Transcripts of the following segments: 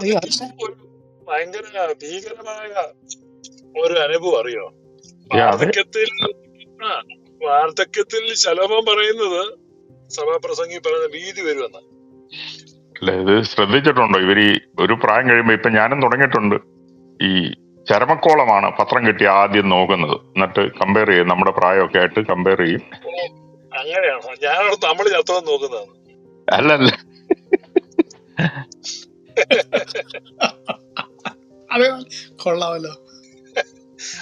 ഒരു ഭയങ്കര ഭീകരമായ ഒരു അനുഭവം അറിയോ? വാർദ്ധക്യത്തിൽ ആ വാർദ്ധക്യത്തിൽ ശലഭം പറയുന്നത് സഭാപ്രസംഗി പറയുന്ന ഭീതി വരുമെന്ന്. അല്ല ഇത് ശ്രദ്ധിച്ചിട്ടുണ്ടോ? ഇവർ ഈ ഒരു പ്രായം കഴിയുമ്പോ ഇപ്പൊ ഞാനും തുടങ്ങിയിട്ടുണ്ട്. ഈ ചരമക്കോളമാണ് പത്രം കിട്ടി ആദ്യം നോക്കുന്നത്. എന്നിട്ട് കമ്പയർ ചെയ്യും നമ്മുടെ പ്രായമൊക്കെ ആയിട്ട് കമ്പയർ ചെയ്യും. അങ്ങനെയാണോ? ഞാനവിടെ തമിഴ് ചത്തവൻ നോക്കുന്നതാണ്. അല്ലല്ല. അത് കൊള്ളാമല്ലോ.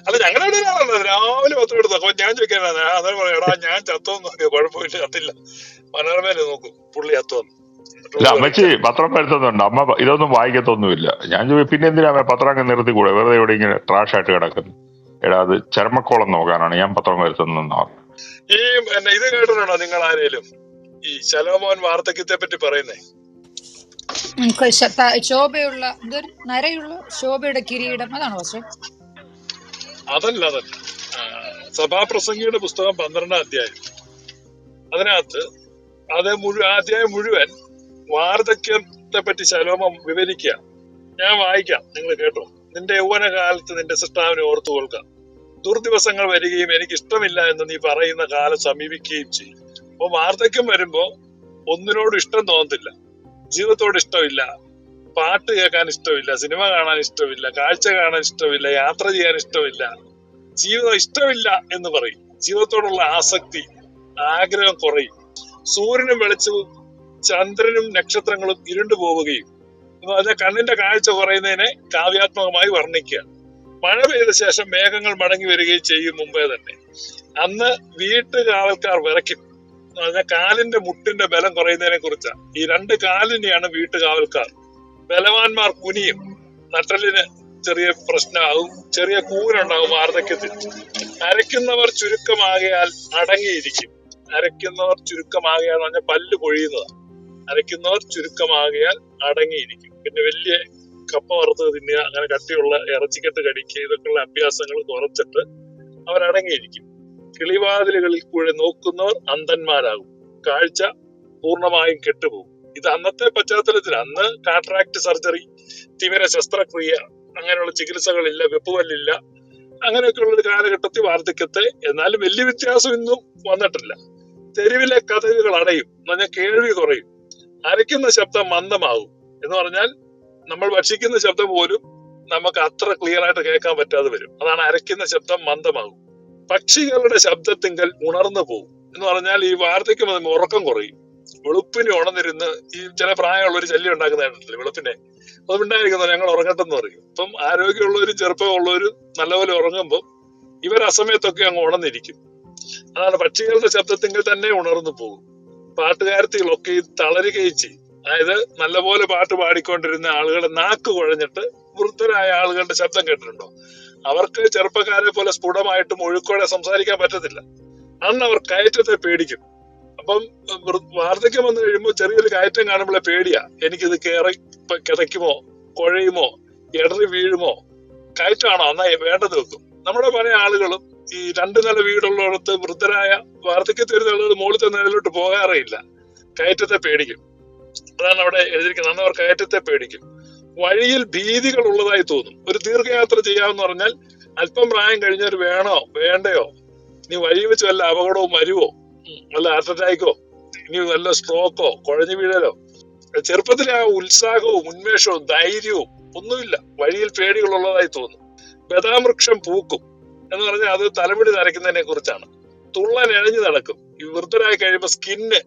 അല്ല ഞങ്ങളുടെ ഇവിടെ രാവിലെ പത്ത് കൊടുത്തു. അപ്പൊ ഞാൻ ചോദിക്കാനാണ് അതെ പറയാം എടാ ഞാൻ ചത്തോന്ന് നോക്കിയ? കുഴപ്പമില്ല കത്തില്ല മനോരമയിൽ നോക്കും പുള്ളി ചത്തോന്ന്. അല്ല അമ്മച്ചി പത്രം വരുത്തുന്നുണ്ട്. അമ്മ ഇതൊന്നും വായിക്കത്തൊന്നുമില്ല. ഞാൻ പിന്നെ എന്തിനാ പത്രം അങ്ങ് നിർത്തിക്കൂടെ? വെറുതെ ഇവിടെ ഇങ്ങനെ ട്രാഷ് ആയിട്ട് കിടക്കുന്നു. എടാ അത് ചരമക്കോളം നോക്കാനാണ് ഞാൻ പത്രം വരുത്തുന്നതെന്ന് പറഞ്ഞു ഈ ഇത് കേട്ടിട്ടുണ്ടോ നിങ്ങൾ ആരേലും? ഈ ശലോമോൻ വാർദ്ധക്യത്തെ പറ്റി പറയുന്നേ. ശോഭയുള്ള ഇതൊരു നരയുള്ള ശോഭയുടെ കിരീടം. അതാണ് പക്ഷെ അതല്ല അതല്ല. സഭാപ്രസംഗിയുടെ പുസ്തകം പന്ത്രണ്ടാം അധ്യായം. അതിനകത്ത് അത് മുഴുവൻ അധ്യായം മുഴുവൻ വാർദ്ധക്യത്തെ പറ്റി ശലോമം വിവരിക്കുക. ഞാൻ വായിക്കാം നിങ്ങൾ കേട്ടോ. നിന്റെ യൗവന കാലത്ത് നിന്റെ സൃഷ്ടാവിനെ ഓർത്തു കൊള്ളുക. ദുർദിവസങ്ങൾ വരികയും എനിക്ക് ഇഷ്ടമില്ല എന്ന് നീ പറയുന്ന കാലം സമീപിക്കുകയും ചെയ്യും. അപ്പൊ വാർദ്ധക്യം വരുമ്പോ ഒന്നിനോട് ഇഷ്ടം തോന്നത്തില്ല. ജീവിതത്തോട് ഇഷ്ടമില്ല. പാട്ട് കേൾക്കാൻ ഇഷ്ടമില്ല സിനിമ കാണാൻ ഇഷ്ടമില്ല കാഴ്ച കാണാൻ ഇഷ്ടമില്ല യാത്ര ചെയ്യാൻ ഇഷ്ടമില്ല. ജീവിതം ഇഷ്ടമില്ല എന്ന് പറയും. ജീവിതത്തോടുള്ള ആസക്തി ആഗ്രഹം കുറയും. സൂര്യനും വെളിച്ചവും ചന്ദ്രനും നക്ഷത്രങ്ങളും ഇരുണ്ടു പോവുകയും പറഞ്ഞാൽ കണ്ണിന്റെ കാഴ്ച കുറയുന്നതിനെ കാവ്യാത്മകമായി വർണിക്കുക. മഴ പെയ്ത ശേഷം മേഘങ്ങൾ മടങ്ങി വരികയും ചെയ്യും മുമ്പേ തന്നെ. അന്ന് വീട്ടുകാവൽക്കാർ വിറയ്ക്കും. എന്ന് പറഞ്ഞാൽ കാലിന്റെ മുട്ടിന്റെ ബലം കുറയുന്നതിനെ കുറിച്ചാണ് ഈ രണ്ട് കാലിനെയാണ് വീട്ടുകാവൽക്കാർ. ബലവാന്മാർ കുനിയും. നട്ടലിന് ചെറിയ പ്രശ്നമാകും. ചെറിയ കൂനുണ്ടാകും വാർദ്ധക്യത്തിൽ. അരയ്ക്കുന്നവർ ചുരുക്കമാകയാൽ അടങ്ങിയിരിക്കും. അരയ്ക്കുന്നവർ ചുരുക്കമാകയാൽ എന്ന് പറഞ്ഞാൽ പല്ല് പൊഴിയുന്നതാണ് അരയ്ക്കുന്നവർ ചുരുക്കമാകയാൽ അടങ്ങിയിരിക്കും. പിന്നെ വലിയ കപ്പ വറുത്ത് തിന്നുക അങ്ങനെ കട്ടിയുള്ള ഇറച്ചിക്കെട്ട് കടിക്കുക ഇതൊക്കെയുള്ള അഭ്യാസങ്ങൾ കുറച്ചിട്ട് അവരടങ്ങിയിരിക്കും. കിളിവാതിലുകളിൽ കൂടെ നോക്കുന്നവർ അന്ധന്മാരാകും. കാഴ്ച പൂർണമായും കെട്ടുപോകും. ഇത് അന്നത്തെ പശ്ചാത്തലത്തിൽ അന്ന് കാട്രാക്ട് സർജറി തിമിര ശസ്ത്രക്രിയ അങ്ങനെയുള്ള ചികിത്സകളില്ല വെപ്പുവല്ലില്ല അങ്ങനെയൊക്കെയുള്ള ഒരു കാലഘട്ടത്തിൽ വാർദ്ധക്യത്തെ എന്നാലും വലിയ വ്യത്യാസം ഇന്നും വന്നിട്ടില്ല. തെരുവിലെ കഥകൾ അടയും എന്ന് കേൾവി കുറയും അരയ്ക്കുന്ന ശബ്ദം മന്ദമാകും എന്ന് പറഞ്ഞാൽ നമ്മൾ ഭക്ഷിക്കുന്ന ശബ്ദം പോലും നമുക്ക് അത്ര ക്ലിയർ ആയിട്ട് കേൾക്കാൻ പറ്റാതെ വരും. അതാണ് അരയ്ക്കുന്ന ശബ്ദം മന്ദമാകും. പക്ഷികളുടെ ശബ്ദത്തിങ്കൽ ഉണർന്നു പോകും എന്ന് പറഞ്ഞാൽ ഈ വാർദ്ധക്യം വന്ന് ഉറക്കം കുറയും. വെളുപ്പിന് ഉണർന്നിരുന്ന് ഈ ചില പ്രായമുള്ള ഒരു ശല്യം ഉണ്ടാക്കുന്നതായിട്ടില്ല വെളുപ്പിനെ. അത് ഉണ്ടായിരിക്കുന്നത് ഞങ്ങൾ ഉറങ്ങട്ടെന്ന് പറയും. ഇപ്പം ആരോഗ്യമുള്ളവരും ചെറുപ്പമുള്ളവരും നല്ലപോലെ ഉറങ്ങുമ്പോൾ ഇവർ അസമയത്തൊക്കെ അങ്ങ് ഉണർന്നിരിക്കും. അതാണ് പക്ഷികളുടെ ശബ്ദത്തിങ്കിൽ തന്നെ ഉണർന്നു പോകും. പാട്ടുകാരത്തികളൊക്കെ തളരുകയും ചെയ്യും അതായത് നല്ലപോലെ പാട്ട് പാടിക്കൊണ്ടിരുന്ന ആളുകളെ നാക്ക് കുഴഞ്ഞിട്ട് വൃദ്ധരായ ആളുകളുടെ ശബ്ദം കേട്ടിട്ടുണ്ടോ? അവർക്ക് ചെറുപ്പക്കാരെ പോലെ സ്ഫുടമായിട്ടും ഒഴുക്കോടെ സംസാരിക്കാൻ പറ്റത്തില്ല. അന്ന് അവർ കയറ്റത്തെ പേടിക്കും. അപ്പം വാർദ്ധക്യം വന്നു കഴിയുമ്പോൾ ചെറിയൊരു കയറ്റം കാണുമ്പോഴേ പേടിയാ. എനിക്കിത് കയറി കിതയ്ക്കുമോ? കുഴയുമോ? ഇടറി വീഴുമോ? കയറ്റാണോ? എന്നാ വേണ്ടത് വെക്കും. നമ്മുടെ പല ആളുകളും ഈ രണ്ടു നില വീടുള്ളിടത്ത് വൃദ്ധരായ വാർദ്ധക്യത്തിൽ ഒരു നിലയിൽ മുകളിലത്തെ നിലയിലോട്ട് പോകാറേ ഇല്ല. കയറ്റത്തെ പേടിക്കും. അതാണ് അവിടെ എഴുതിയിരിക്കുന്നത്. അന്ന് അവർ കയറ്റത്തെ പേടിക്കും. വഴിയിൽ ഭീതികൾ ഉള്ളതായി തോന്നും. ഒരു ദീർഘയാത്ര ചെയ്യാമെന്ന് പറഞ്ഞാൽ അല്പം പ്രായം കഴിഞ്ഞവർ വേണോ? വേണ്ടയോ? ഇനി വഴി വെച്ച് വല്ല അപകടവും വരുവോ വല്ല ഹാർട്ട് അറ്റാക്കോ? ഇനി വല്ല സ്ട്രോക്കോ? കുഴഞ്ഞു വീഴലോ? ചെറുപ്പത്തിൽ ആ ഉത്സാഹവും ഉന്മേഷവും ധൈര്യവും ഒന്നുമില്ല. വഴിയിൽ പേടികളുള്ളതായി തോന്നും. ബദാമൃക്ഷം പൂക്കും എന്ന് പറഞ്ഞാൽ അത് തലമുടി നരയ്ക്കുന്നതിനെ കുറിച്ചാണ്. തുള്ളൻ എഴഞ്ഞു നടക്കും. ഈ വൃദ്ധരായി കഴിയുമ്പോൾ സ്കിന്ന്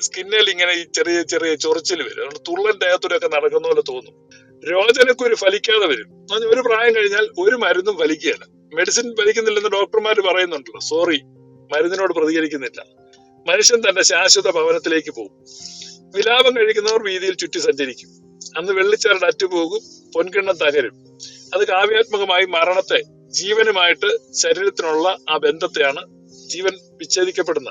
സ്കിന്നിൽ ഇങ്ങനെ ഈ ചെറിയ ചെറിയ ചൊറിച്ചിൽ വരും. അതുകൊണ്ട് തുള്ളൻ ദേഹത്തൂടെയൊക്കെ നടക്കുന്ന പോലെ തോന്നും. രോചനക്കുരു ഫലിക്കാതെ വരും. ഒരു പ്രായം കഴിഞ്ഞാൽ ഒരു മരുന്നും ഫലിക്കുകയില്ല. മെഡിസിൻ ഫലിക്കുന്നില്ലെന്ന് ഡോക്ടർമാർ പറയുന്നുണ്ടല്ലോ. സോറി മരുന്നിനോട് പ്രതികരിക്കുന്നില്ല. മനുഷ്യൻ തന്റെ ശാശ്വത ഭവനത്തിലേക്ക് പോകും. വിലാപം കഴിക്കുന്നവർ വീതിയിൽ ചുറ്റി സഞ്ചരിക്കും. അന്ന് വെള്ളിച്ചാരുടെ അറ്റുപോകും പൊൻകിണ്ണം തകരും. അത് കാവ്യാത്മകമായി മരണത്തെ ജീവനുമായിട്ട് ശരീരത്തിനുള്ള ആ ബന്ധത്തെയാണ് ജീവൻ വിച്ഛേദിക്കപ്പെടുന്ന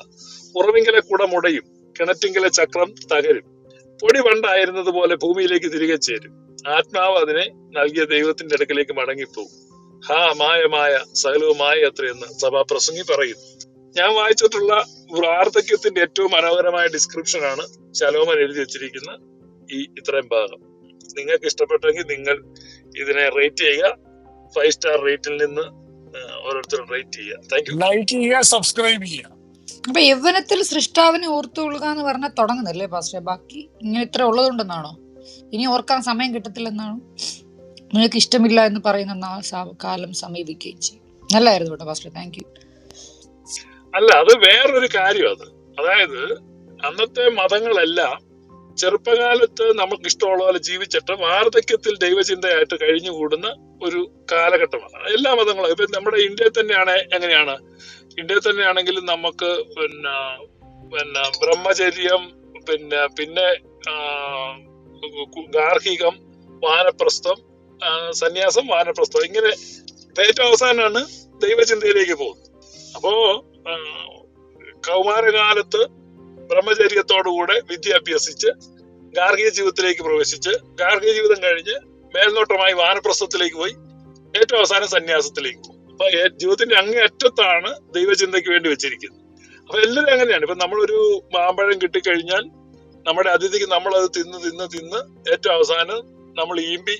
ഉറവിങ്കലെ കുടമുടയും കിണറ്റിങ്കലെ ചക്രം തകരും. പൊടി പണ്ടായിരുന്നത് പോലെ ഭൂമിയിലേക്ക് തിരികെ ചേരും. ആത്മാവ് അതിനെ നൽകിയ ദൈവത്തിന്റെ അടുക്കലേക്ക് മടങ്ങിപ്പോകും. ഹാ മായമായ സകലവുമായ അത്രയെന്ന് സഭാപ്രസംഗി പറയുന്നു ഞാൻ വായിച്ചിട്ടുള്ള വാർദ്ധക്യത്തിന്റെ ഏറ്റവും മനോഹരമായ ഡിസ്ക്രിപ്ഷൻ ആണ് ശലോമൻ എഴുതി വെച്ചിരിക്കുന്ന ഈ ഇത്രയും ഭാഗം. നിങ്ങൾക്ക് ഇഷ്ടപ്പെട്ടെങ്കിൽ നിങ്ങൾ ഇതിനെ റേറ്റ് ചെയ്യുക. ഫൈവ് സ്റ്റാർ റേറ്റിൽ നിന്ന് ഓരോരുത്തരും റേറ്റ് ചെയ്യുക. താങ്ക് യു ലൈക്ക് ചെയ്യുക സബ്സ്ക്രൈബ് ചെയ്യുക. അപ്പൊ യൗവനത്തിൽ സൃഷ്ടാവിനെ ഓർത്തുകൊള്ളുക എന്ന് പറഞ്ഞാൽ തുടങ്ങുന്നല്ലേ പാസ്റ്റേ ബാക്കി ഇങ്ങനെ ഇത്ര ഉള്ളതുകൊണ്ടെന്നാണോ ഇനി ഓർക്കാൻ സമയം കിട്ടത്തില്ലെന്നാണ്. നിങ്ങൾക്ക് ഇഷ്ടമില്ല എന്ന് പറയുന്ന ആ കാലം സമീപിക്കുകയും ചെയ്യും. നല്ലായിരുന്നു കേട്ടോ ഫാസ്റ്റർ താങ്ക് യു അല്ല അത് വേറൊരു കാര്യം അത് അതായത് അന്നത്തെ മതങ്ങളെല്ലാം ചെറുപ്പകാലത്ത് നമുക്ക് ഇഷ്ടമുള്ള പോലെ ജീവിച്ചിട്ട് വാർദ്ധക്യത്തിൽ ദൈവചിന്തയായിട്ട് കഴിഞ്ഞുകൂടുന്ന ഒരു കാലഘട്ടമാണ്. എല്ലാ മതങ്ങളും ഇപ്പൊ നമ്മുടെ ഇന്ത്യയിൽ തന്നെയാണ് എങ്ങനെയാണ്? ഇന്ത്യയിൽ തന്നെയാണെങ്കിലും നമുക്ക് പിന്നെ പിന്നെ ബ്രഹ്മചര്യം പിന്നെ പിന്നെ ഗാർഹികം വാനപ്രസ്ഥം സന്യാസം വാനപ്രസ്ഥം. ഇങ്ങനെ ഏറ്റവും അവസാനമാണ് ദൈവചിന്തയിലേക്ക് പോകുന്നത്. അപ്പോ കൗമാരകാലത്ത് ബ്രഹ്മചര്യത്തോടുകൂടെ വിദ്യ അഭ്യസിച്ച് ഗാർഹിക ജീവിതത്തിലേക്ക് പ്രവേശിച്ച് ഗാർഹിക ജീവിതം കഴിഞ്ഞ് മേൽനോട്ടമായി വാനപ്രസ്ഥത്തിലേക്ക് പോയി ഏറ്റവും അവസാനം സന്യാസത്തിലേക്ക് പോകും. അപ്പൊ ജീവിതത്തിന്റെ അങ്ങേയറ്റത്താണ് ദൈവചിന്തയ്ക്ക് വേണ്ടി വെച്ചിരിക്കുന്നത്. അപ്പൊ എല്ലാവരും അങ്ങനെയാണ്. ഇപ്പൊ നമ്മളൊരു മാമ്പഴം കിട്ടിക്കഴിഞ്ഞാൽ നമ്മുടെ അതിഥിക്ക് നമ്മൾ അത് തിന്ന് തിന്ന് തിന്ന് ഏറ്റവും അവസാനം നമ്മൾ ഈമ്പി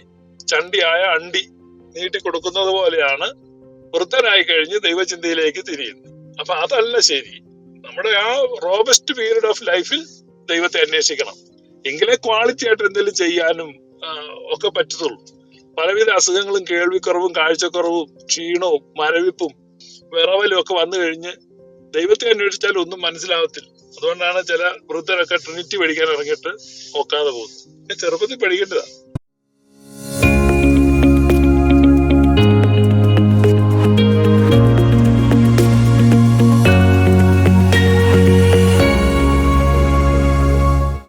ചണ്ടിയായ അണ്ടി നീട്ടി കൊടുക്കുന്നത് പോലെയാണ് വൃദ്ധനായി കഴിഞ്ഞ് ദൈവചിന്തയിലേക്ക് തിരിയുന്നത്. അപ്പൊ അതല്ല ശരി. നമ്മുടെ ആ റോബസ്റ്റ് പീരീഡ് ഓഫ് ലൈഫിൽ ദൈവത്തെ അന്വേഷിക്കണം. എങ്കിലേ ക്വാളിറ്റി ആയിട്ട് എന്തെങ്കിലും ചെയ്യാനും ഒക്കെ പറ്റത്തുള്ളൂ. പലവിധ അസുഖങ്ങളും കേൾവിക്കുറവും കാഴ്ചക്കുറവും ക്ഷീണവും മരവിപ്പും വിറവലും ഒക്കെ വന്നു കഴിഞ്ഞ് ദൈവത്തെ അന്വേഷിച്ചാൽ ഒന്നും മനസ്സിലാവത്തില്ല. അതുകൊണ്ടാണ് ചില വൃദ്ധരൊക്കെ ട്രിനിറ്റി പഠിക്കാൻ ഇറങ്ങിയിട്ട് നോക്കാതെ പോകുന്നത്. ചെറുപ്പത്തിൽ പഠിക്കേണ്ടതാ.